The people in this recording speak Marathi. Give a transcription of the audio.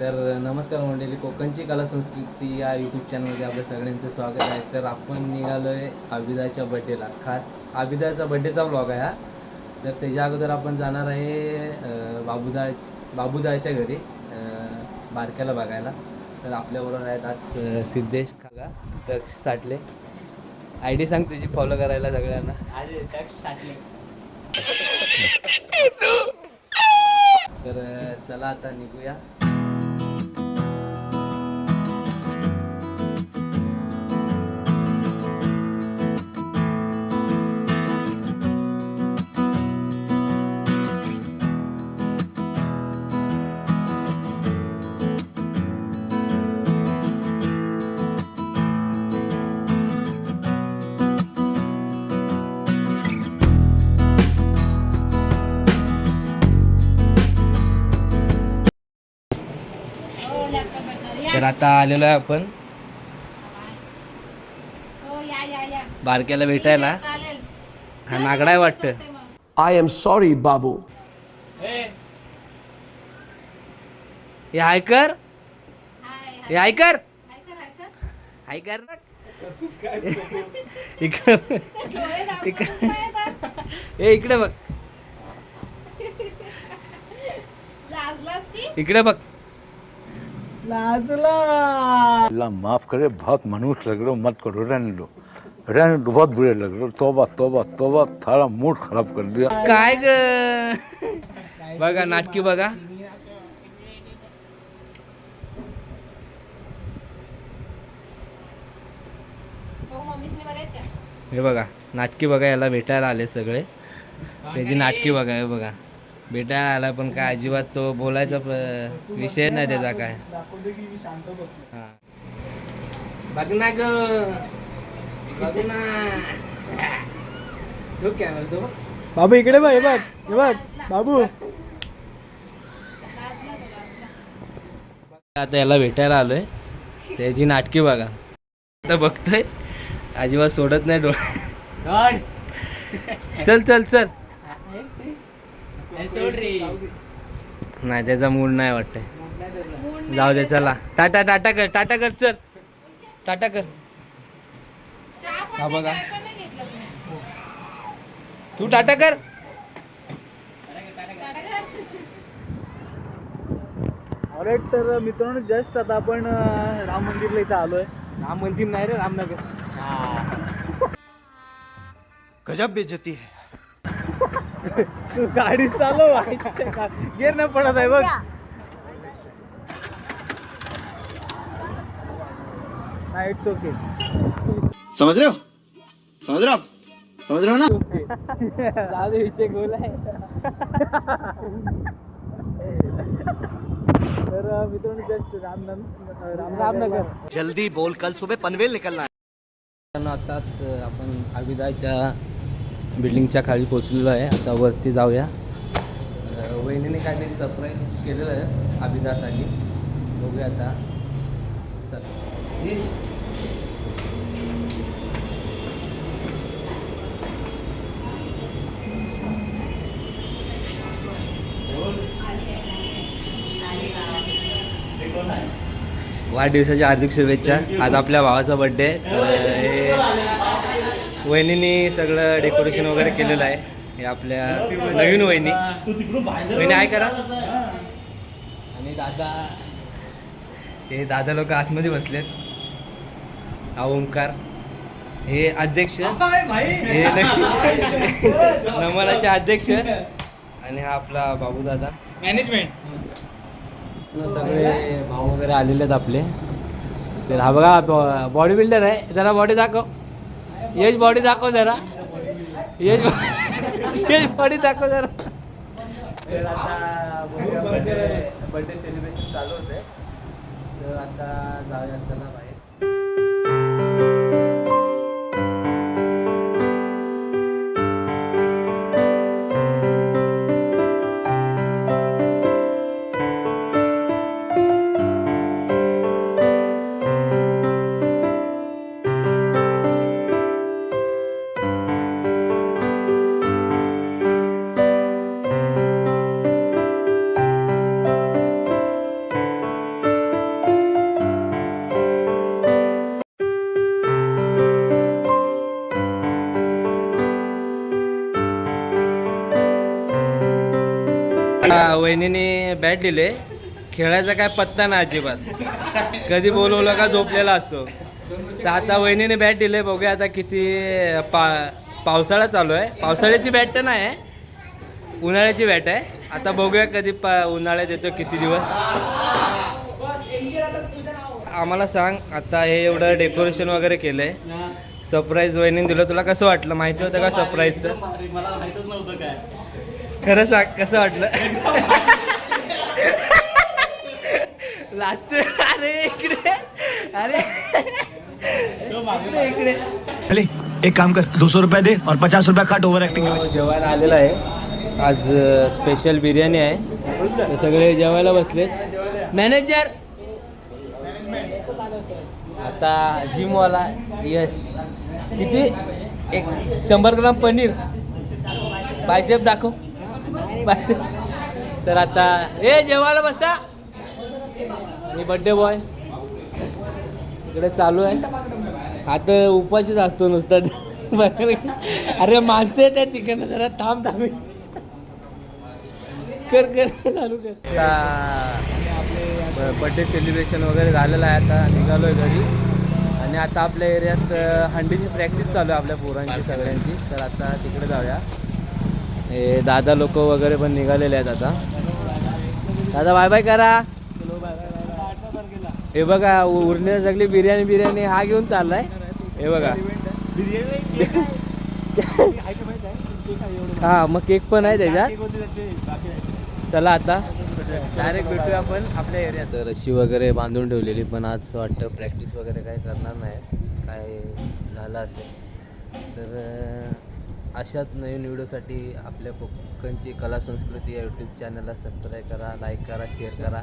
तर नमस्कार मंडळी कोकणची कला संस्कृती या यूट्यूब चॅनलमध्ये आपल्या सगळ्यांचं स्वागत आहे. तर आपण निघालो आहे आबिदाच्या बड्डेला खास आबिदाचा बड्डेचा ब्लॉग आहे हा. तर त्याच्या अगोदर आपण जाणार आहे बाबूदा बाबूदाच्या घरी बारक्याला बघायला. तर आपल्याबरोबर आहेत आज सिद्धेश काका दक्ष साठले. आय डी सांग तुझी फॉलो करायला सगळ्यांना. तर अं, चला आता निघूया. आता आलेलो आहे आपण. हो या या या. बारक्याला भेटायला. हा नागडा आहे वाटतं. I am sorry, Babu. हे हाय कर हाय. हे हाय कर हाय कर हाय कर हाय कर इकडे इकडे. इकडे बघ. इकडे बघ. अल्लाह माफ करे बहुत मनुष्य लग रहे हो मत करो रहने दो रहने दो बहुत बुरे लग रहे हो तोबा तोबा तोबा थारा मूड खराब कर दिया. काय ग? बघा नाटकी बघा. हो हे बघा नाटकी बघा याला भेटायला आले सगळे. त्याची नाटकी बघा हे बघा. भेटायला आला पण काय अजिबात तो बोलायचा विषय नाही त्याचा काय. हा. बघ ना ग. बघ ना. तो कॅमेरा तो बघ. बाबू इकडे बघ हे बघ हे बघ बाबू. आता याला भेटायला आलोय. त्याची नाटकी बघा. आता बघतोय. अजिबात सोडत नाही डोळे. चल. चल चल नाही त्याचा मूड नाही नाही जाऊ दे चला. टाटा टाटा कर टाटा कर चल. टाटा कर. हा बघा. तू टाटा कर. ऑलराईट तर मित्रांनो जस्ट आता आपण राम मंदिरला इथं आलोय. राम मंदिर नाही रे रामनगर. गजब बेइज्जती है. तू गाडी चालव गेर नाही पडत आहे बघ. इट्स ओके समझ रहे हो? समझ रहे हो समझ रहे हो ना? जाऊ दे विषय गोल आहे तर मित्रांनो जस्ट राम राम रामनगर. जल्दी बोल कल सुबह पनवेल निकलना आताच आपण आविदाच्या बिल्डिंगच्या खाली पोचलेलो आहे. आता वरती जाऊया. वहिनीने काहीतरी सरप्राईज केलेलं आहे अभिदासाठी बघूया आता. चल. वाढदिवसाच्या हार्दिक शुभेच्छा. आज आपल्या भावाचा बड्डे आहे. वहिनीने सगळं डेकोरेशन वगैरे केलेलं आहे. हे आपल्या नवीन वहिनी. वहिनी आहे करा आणि दादा. हे दादा लोक आतमध्ये बसलेत. हा ओंकार. हे अध्यक्ष. हे नमनाचे अध्यक्ष. आणि हा आपला बाबू दादा. मॅनेजमेंट सगळे भाऊ वगैरे आलेले आहेत आपले. तर हा बघा बॉडी बिल्डर आहे. जरा बॉडी दाखव. यश बॉडी दाखव जरा. यश यश बॉडी दाखव जरा. तर आता बर्थडे सेलिब्रेशन चालू होते तर आता जाऊया चला आता वहिनीने बॅट दिले खेळायचा काय पत्ता नाही अजिबात. कधी बोलवलं का झोपलेला असतो. तर आता वहिनीने बॅट दिले बघूया आता किती पा पावसाळा चालू आहे. पावसाळ्याची बॅट तर नाही आहे उन्हाळ्याची बॅट आहे. आता बघूया कधी पा उन्हाळ्यात येतो किती दिवस. आम्हाला सांग आता हे एवढं डेकोरेशन वगैरे केलं आहे सरप्राईज वहिनीने दिलं. तुला कसं वाटलं? माहिती होतं का सरप्राईजचं मला माहितच नव्हतं काय. खरं सांग कसं वाटलं? लास्ट अरे इकडे अरे इकडे इकडे. चले एक काम कर दो सौ रुपया दे और पचास रुपया काट ओवर एक्टिंग तो जेवायला आलेला आहे. आज स्पेशल बिर्याणी आहे. सगळे जेवायला बसलेत. मॅनेजर आता जिमवाला यश. किती? एक शंभर ग्राम पनीर. बायसेप दाखव. पाहिजे. तर आता ए जेवायला बसा. मी बड्डे बॉय इकडे चालू आहे. आता उपाशीच असतो नुसता. अरे माणसं येत त्या तिकडनं जरा थांब थांब. कर कर चालू कर. बड्डे सेलिब्रेशन वगैरे झालेलं आहे आता. निघालोय घरी. आणि आता आपल्या एरियात हंडीची प्रॅक्टिस चालू आहे आपल्या पोरांची सगळ्यांची. तर आता तिकडे जाऊया. हे दादा लोक वगैरे पण निघालेले आहेत आता. दादा बाय बाय करा. हे बघा उ- सगळी बिर्याणी बिर्याणी हा घेऊन चाललाय. हे बघा. हा मग केक पण आहे त्याच्यात चला आता. डायरेक्ट भेटूया आपण आपल्या एरियात रशी वगैरे बांधून ठेवलेली पण आज वाटतं प्रॅक्टिस वगैरे काही करणार नाही. काय झालं असेल. तर अशाच नवीन व्हिडिओसाठी आपल्या कोकणची कला संस्कृती या यूट्यूब चॅनलला सबस्क्राईब करा लाईक करा शेअर करा.